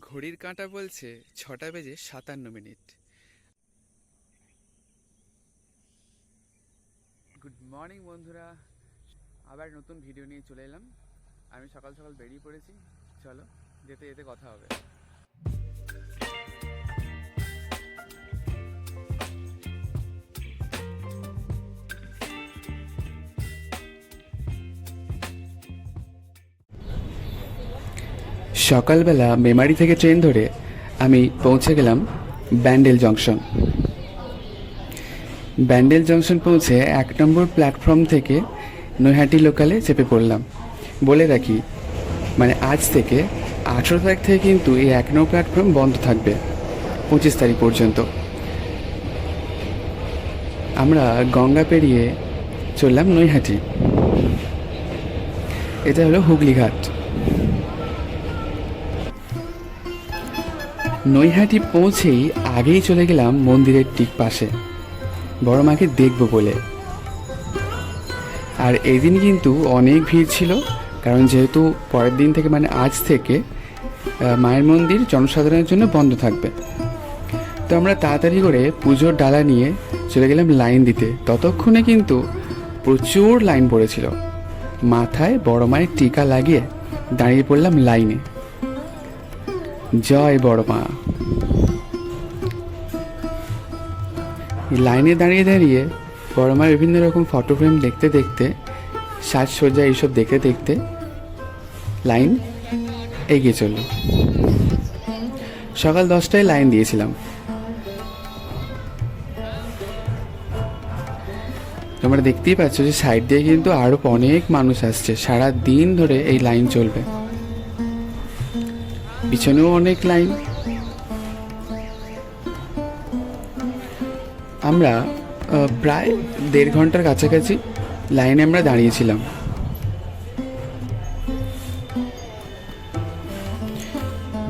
ঘড়ির কাঁটা বলছে ছটা বেজে সাতান্ন মিনিট। গুড মর্নিং বন্ধুরা। আবার নতুন ভিডিও নিয়ে চলে এলাম। আমি সকাল সকাল বেরিয়ে পড়েছি। চলো, যেতে যেতে কথা হবে। সকালবেলা মেমারি থেকে ট্রেন ধরে আমি পৌঁছে গেলাম ব্যান্ডেল জংশন। ব্যান্ডেল জংশন পৌঁছে এক নম্বর প্ল্যাটফর্ম থেকে নৈহাটি লোকালে চেপে পড়লাম। বলে রাখি মানে আজ থেকে আঠেরো তারিখ থেকে কিন্তু এই এক নম্বর প্ল্যাটফর্ম বন্ধ থাকবে, পঁচিশ তারিখ পর্যন্ত। আমরা গঙ্গা পেরিয়ে চললাম নৈহাটি। এটা হলো হুগলি নৈহাটি পৌঁছেই আগেই চলে গেলাম মন্দিরের ঠিক পাশে। বড় মাকে দেখব বলে। আর এদিন কিন্তু অনেক ভিড় ছিল, কারণ যেহেতু পরের দিন থেকে মানে আজ থেকে মায়ের মন্দির জনসাধারণের জন্য বন্ধ থাকবে। তো আমরা তাড়াতাড়ি করে পুজোর ডালা নিয়ে চলে গেলাম লাইন দিতে। ততক্ষণে কিন্তু প্রচুর লাইন পড়েছিল। মাথায় বড় মায়ের টিকা লাগিয়ে দাঁড়িয়ে পড়লাম লাইনে। জয় বড় মা। লাইনে দাঁড়িয়ে দাঁড়িয়ে বড় বিভিন্ন রকম ফটো ফ্রেম দেখতে দেখতে সাজসজ্জা এইসব দেখতে দেখতে লাইন এগিয়ে চলল। সকাল দশটায় লাইন দিয়েছিলাম। তোমরা দেখতেই পাচ্ছ যে সাইড দিয়ে কিন্তু আরও অনেক মানুষ আসছে। সারা দিন ধরে এই লাইন চলবে। পিছনেও অনেক লাইন। আমরা প্রায় দেড় ঘণ্টার কাছাকাছি লাইনে আমরা দাঁড়িয়েছিলাম।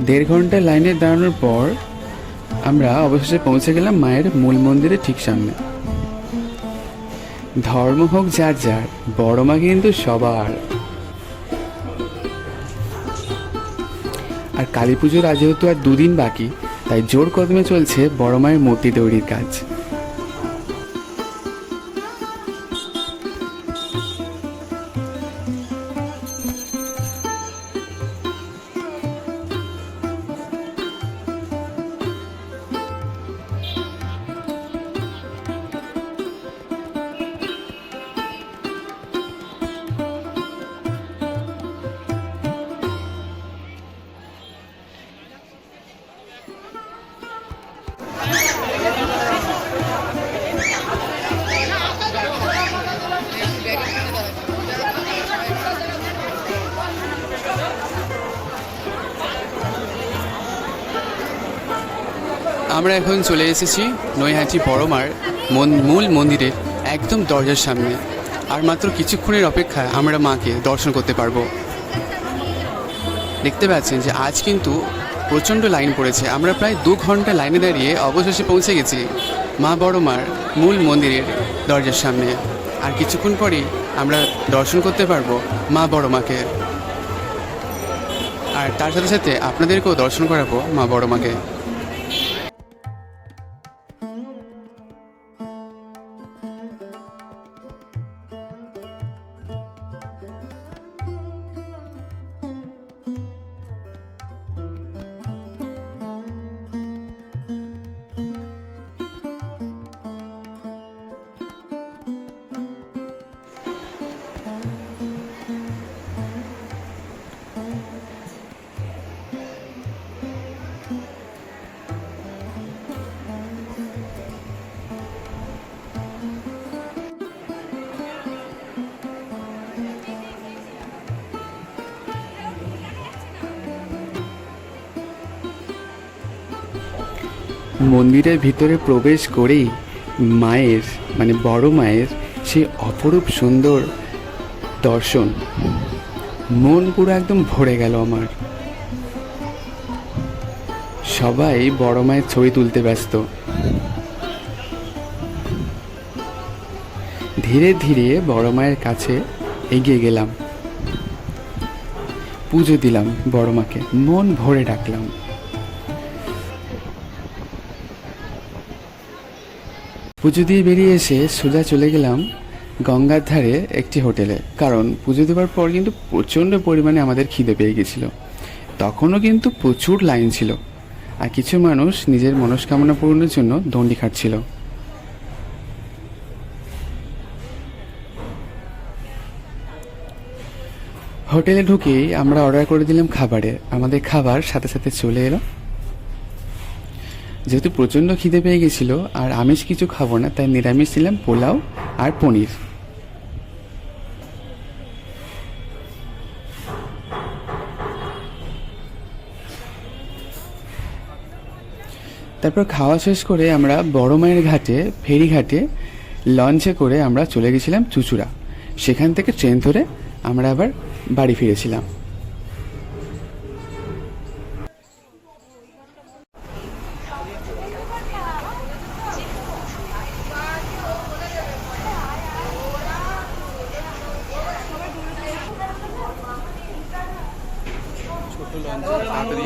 দেড় ঘণ্টা লাইনে দাঁড়ানোর পর আমরা অবশেষে পৌঁছে গেলাম মায়ের মূল মন্দিরের ঠিক সামনে। ধর্ম হোক যার যার, বড় মা কিন্তু সবার। আর কালী পুজোর আজ যেহেতু আর দুদিন বাকি, তাই জোর কদমে চলছে বড় মায়ের মূর্তি তৈরির কাজ। আমরা এখন চলে এসেছি নৈহাটি বড়মার মূল মন্দিরের একদম দরজার সামনে। আর মাত্র কিছুক্ষণের অপেক্ষায় আমরা মাকে দর্শন করতে পারব। দেখতে পাচ্ছেন যে আজ কিন্তু প্রচণ্ড লাইন পড়েছে। আমরা প্রায় দু ঘণ্টা লাইনে দাঁড়িয়ে অবশেষে পৌঁছে গেছি মা বড়মার মূল মন্দিরের দরজার সামনে। আর কিছুক্ষণ পরেই আমরা দর্শন করতে পারব মা বড় মাকে আর তার সাথে সাথে আপনাদেরকেও দর্শন করাবো মা বড় মন্দিরের ভিতরে প্রবেশ করেই মায়ের মানে বড় মায়ের সেই অপরূপ সুন্দর দর্শন। মন পুরো একদম ভরে গেল আমার। সবাই বড় মায়ের ছবি তুলতে ব্যস্ত। ধীরে ধীরে বড় মায়ের কাছে এগিয়ে গেলাম। পুজো দিলাম বড় মাকে। মন ভরে ডাকলাম পুজো দিয়ে বেরিয়ে এসে সোজা চলে গেলাম গঙ্গার ধারে একটি হোটেলে। কারণ পুজো দেওয়ার পর কিন্তু প্রচণ্ড পরিমাণে আমাদের খিদে পেয়ে গেছিল। তখনও কিন্তু প্রচুর লাইন ছিল আর কিছু মানুষ নিজের মনস্কামনা পূরণের জন্য দণ্ডি খাটছিল। হোটেলে ঢুকেই আমরা অর্ডার করে দিলাম খাবারে। আমাদের খাবার সাথে সাথে চলে এলো। যেহেতু প্রচণ্ড খিদে পেয়ে গেছিল, আর আমিষ কিছু খাব না, তাই নিরামিষ ছিলাম পোলাও আর পনির। তারপর খাওয়া শেষ করে আমরা বড় মায়ের ঘাটে ফেরিঘাটে লঞ্চে করে আমরা চলে গেছিলাম চুচুড়া। সেখান থেকে ট্রেন ধরে আমরা আবার বাড়ি ফিরেছিলাম। ఆఫ్టర్